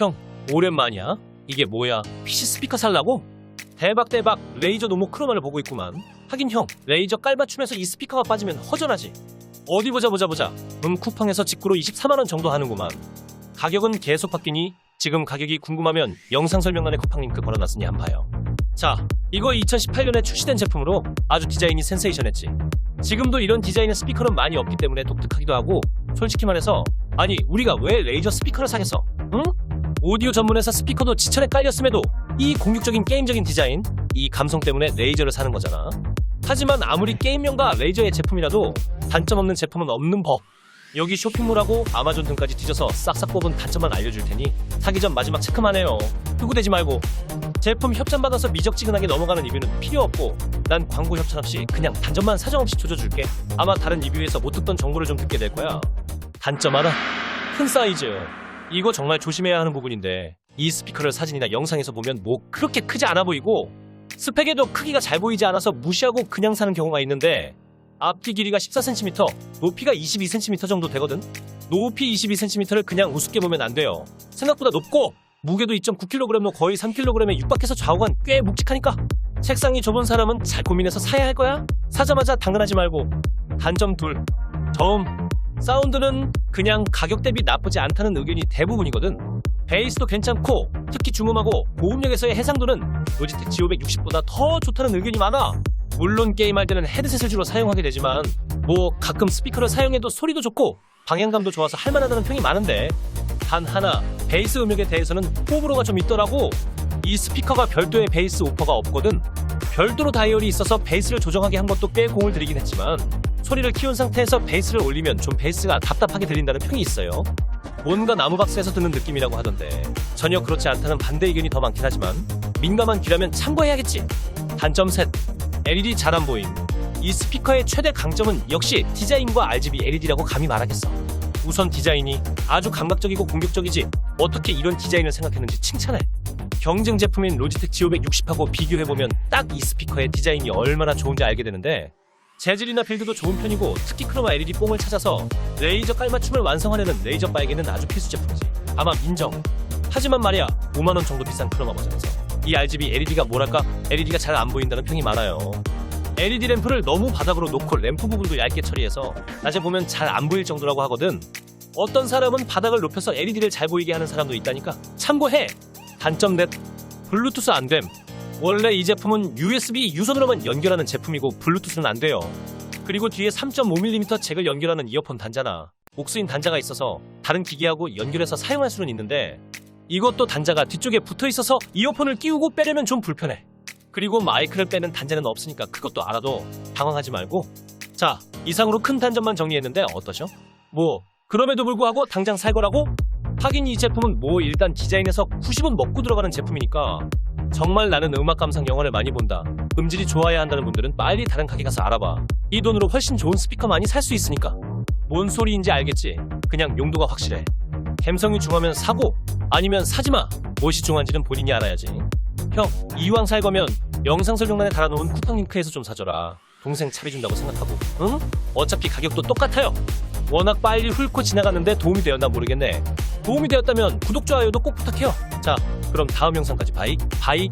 형, 오랜만이야? 이게 뭐야? PC 스피커 살라고? 대박 대박 레이저 노모 크로마를 보고 있구만. 하긴 형, 레이저 깔맞춤에서 이 스피커가 빠지면 허전하지. 어디 보자 보자 보자. 음 쿠팡에서 직구로 24만 원 정도 하는구만. 가격은 계속 바뀌니 지금 가격이 궁금하면 영상 설명란에 쿠팡 링크 걸어놨으니 한번 봐요. 자, 이거 2018년에 출시된 제품으로 아주 디자인이 센세이션했지. 지금도 이런 디자인의 스피커는 많이 없기 때문에 독특하기도 하고 솔직히 말해서 아니 우리가 왜 레이저 스피커를 사겠어? 응? 오디오 전문회사 스피커도 지천에 깔렸음에도 이 공격적인 게임적인 디자인, 이 감성 때문에 레이저를 사는 거잖아. 하지만 아무리 게임용과 레이저의 제품이라도 단점 없는 제품은 없는 법. 여기 쇼핑몰하고 아마존 등까지 뒤져서 싹싹 뽑은 단점만 알려줄 테니 사기 전 마지막 체크만 해요. 흑우대지 말고. 제품 협찬 받아서 미적지근하게 넘어가는 리뷰는 필요 없고 난 광고 협찬 없이 그냥 단점만 사정 없이 조져줄게. 아마 다른 리뷰에서 못 듣던 정보를 좀 듣게 될 거야. 단점 하나. 큰 사이즈. 이거 정말 조심해야 하는 부분인데 이 스피커를 사진이나 영상에서 보면 뭐 그렇게 크지 않아 보이고 스펙에도 크기가 잘 보이지 않아서 무시하고 그냥 사는 경우가 있는데 앞뒤 길이가 14cm, 높이가 22cm 정도 되거든. 높이 22cm를 그냥 우습게 보면 안 돼요. 생각보다 높고 무게도 2.9kg로 거의 3kg에 육박해서 좌우간 꽤 묵직하니까 책상이 좁은 사람은 잘 고민해서 사야 할 거야. 사자마자 당근하지 말고 단점 둘. 저음. 사운드는 그냥 가격 대비 나쁘지 않다는 의견이 대부분이거든. 베이스도 괜찮고 특히 중음하고 고음역에서의 해상도는 로지텍 G560보다 더 좋다는 의견이 많아. 물론 게임할 때는 헤드셋을 주로 사용하게 되지만 뭐 가끔 스피커를 사용해도 소리도 좋고 방향감도 좋아서 할만하다는 평이 많은데 단 하나 베이스 음역에 대해서는 호불호가 좀 있더라고. 이 스피커가 별도의 베이스 오퍼가 없거든. 별도로 다이얼이 있어서 베이스를 조정하게 한 것도 꽤 공을 들이긴 했지만 소리를 키운 상태에서 베이스를 올리면 좀 베이스가 답답하게 들린다는 평이 있어요. 뭔가 나무박스에서 듣는 느낌이라고 하던데 전혀 그렇지 않다는 반대 의견이 더 많긴 하지만 민감한 귀라면 참고해야겠지. 단점 셋 LED 잘 안 보임. 이 스피커의 최대 강점은 역시 디자인과 RGB LED라고 감히 말하겠어. 우선 디자인이 아주 감각적이고 공격적이지 어떻게 이런 디자인을 생각했는지 칭찬해. 경쟁 제품인 로지텍 G560하고 비교해보면 딱 이 스피커의 디자인이 얼마나 좋은지 알게 되는데 재질이나 빌드도 좋은 편이고 특히 크로마 LED 뽕을 찾아서 레이저 깔맞춤을 완성하려는 레이저 바에게는 아주 필수 제품이지. 아마 인정. 하지만 말이야 5만원 정도 비싼 크로마 버전에서 이 RGB LED가 뭐랄까 LED가 잘 안 보인다는 평이 많아요. LED 램프를 너무 바닥으로 놓고 램프 부분도 얇게 처리해서 낮에 보면 잘 안 보일 정도라고 하거든. 어떤 사람은 바닥을 높여서 LED를 잘 보이게 하는 사람도 있다니까 참고해. 단점 넷 블루투스 안 됨. 원래 이 제품은 USB 유선으로만 연결하는 제품이고 블루투스는 안 돼요. 그리고 뒤에 3.5mm 잭을 연결하는 이어폰 단자나 옥스인 단자가 있어서 다른 기기하고 연결해서 사용할 수는 있는데 이것도 단자가 뒤쪽에 붙어 있어서 이어폰을 끼우고 빼려면 좀 불편해. 그리고 마이크를 빼는 단자는 없으니까 그것도 알아도 당황하지 말고 자 이상으로 큰 단점만 정리했는데 어떠셔? 뭐 그럼에도 불구하고 당장 살 거라고? 하긴 이 제품은 뭐 일단 디자인에서 90은 먹고 들어가는 제품이니까 정말 나는 음악 감상 영화를 많이 본다. 음질이 좋아야 한다는 분들은 빨리 다른 가게 가서 알아봐. 이 돈으로 훨씬 좋은 스피커 많이 살 수 있으니까. 뭔 소리인지 알겠지? 그냥 용도가 확실해. 감성이 중하면 사고 아니면 사지마. 무엇이 중한지는 본인이 알아야지. 형 이왕 살 거면 영상 설명란에 달아놓은 쿠팡 링크에서 좀 사줘라. 동생 차비 준다고 생각하고. 응? 어차피 가격도 똑같아요. 워낙 빨리 훑고 지나갔는데 도움이 되었나 모르겠네. 도움이 되었다면 구독 좋아요도 꼭 부탁해요. 자 그럼 다음 영상까지. 바이. 바이